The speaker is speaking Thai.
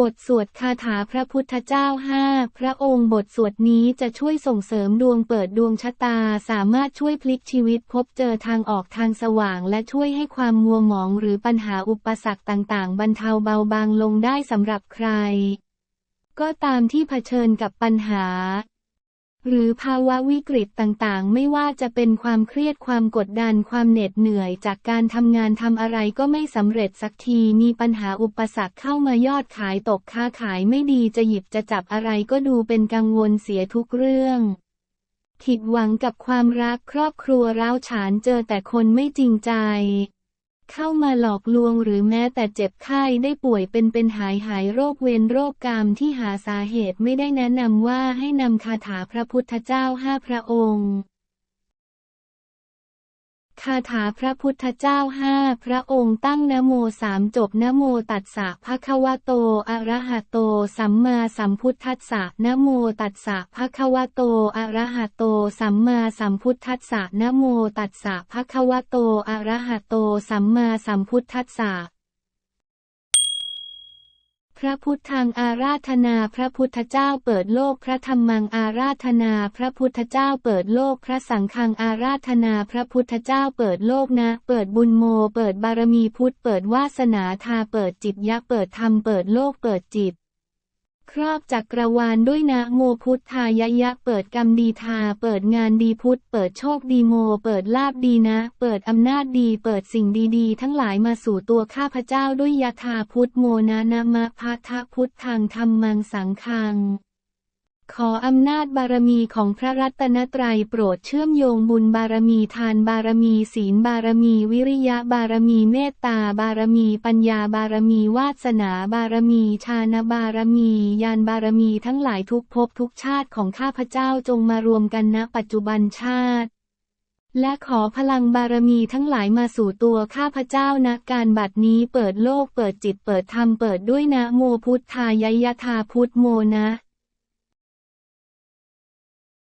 บทสวดคาถาพระพุทธเจ้าห้าพระองค์บทสวดนี้จะช่วยส่งเสริมดวงเปิดดวงชะตา สามารถช่วยพลิกชีวิตพบเจอทางออกทางสว่าง และช่วยให้ความมัวหมองหรือปัญหาอุปสรรคต่างๆ บรรเทาเบาบางลงได้สำหรับใคร ก็ตามที่เผชิญกับปัญหา หรือภาวะวิกฤตต่างๆ ไม่ว่าจะเป็นความเครียดความกดดันความเหน็ดเหนื่อยจากการทำงานทำอะไรก็ไม่สำเร็จสักทีมีปัญหาอุปสรรคเข้ามายอดขายตกค้าขายไม่ดีจะหยิบจะจับอะไรก็ดูเป็นกังวลเสียทุกเรื่องผิดหวังกับความรักครอบครัวร้าวฉานเจอแต่คนไม่จริงใจ เข้ามาหลอกลวงหรือแม้แต่เจ็บไข้ได้ป่วยเป็นเป็นหายหายโรคเวรโรคกรรมที่หาสาเหตุไม่ได้แนะนำว่าให้นำคาถาพระพุทธเจ้าห้าพระองค์ คาถาพระพุทธเจ้าห้าพระองค์ตั้งนโมสามจบนโมตัสสะภะคะวะโตอะระหะโต สัมมาสัมพุทธัสสะนโมตัสสะภะคะวะโตอะระหะโต สัมมาสัมพุทธัสสะนโมตัสสะภะคะวะโตอะระหะโต สัมมาสัมพุทธัสสะ พระพุทธังอาราธนาพระพุทธเจ้าเปิดโลกพระธรรมังอาราธนาพระพุทธเจ้าเปิดโลกพระสังฆังอาราธนาพระพุทธเจ้าเปิดโลกนะ เปิดบุญโม เปิดบารมีพุทธเปิดวาสนาทาเปิดจิตยะเปิดธรรมเปิดโลกเปิดจิต ครอบจักรวาลด้วยนะโมพุทธายะยะ เปิดกรรมดีทา เปิดงานดีพุทธ เปิดโชคดีโม เปิดลาบดีนะ เปิดอำนาจดี เปิดสิ่งดีๆ ทั้งหลายมาสู่ตัวข้าพเจ้าด้วยยะทาพุทธโมนะนะมะพะทธพุทธทางธรรมังสังฆัง ขออำนาจบารมีของพระรัตนตรัยโปรดเชื่อมโยงบุญบารมีทานบารมีศีลบารมีวิริยะบารมีเมตตาบารมีปัญญาบารมีวาสนาบารมีชาณบารมียานบารมีทั้งหลายทุกภพทุกชาติของข้าพเจ้าจงมารวมกันณปัจจุบันชาติ และขอพลังบารมีทั้งหลายมาสู่ตัวข้าพเจ้านะการบัดนี้เปิดโลกเปิดจิตเปิดธรรมเปิดด้วยนะโมพุทธายะยะธาพุทธโมนะ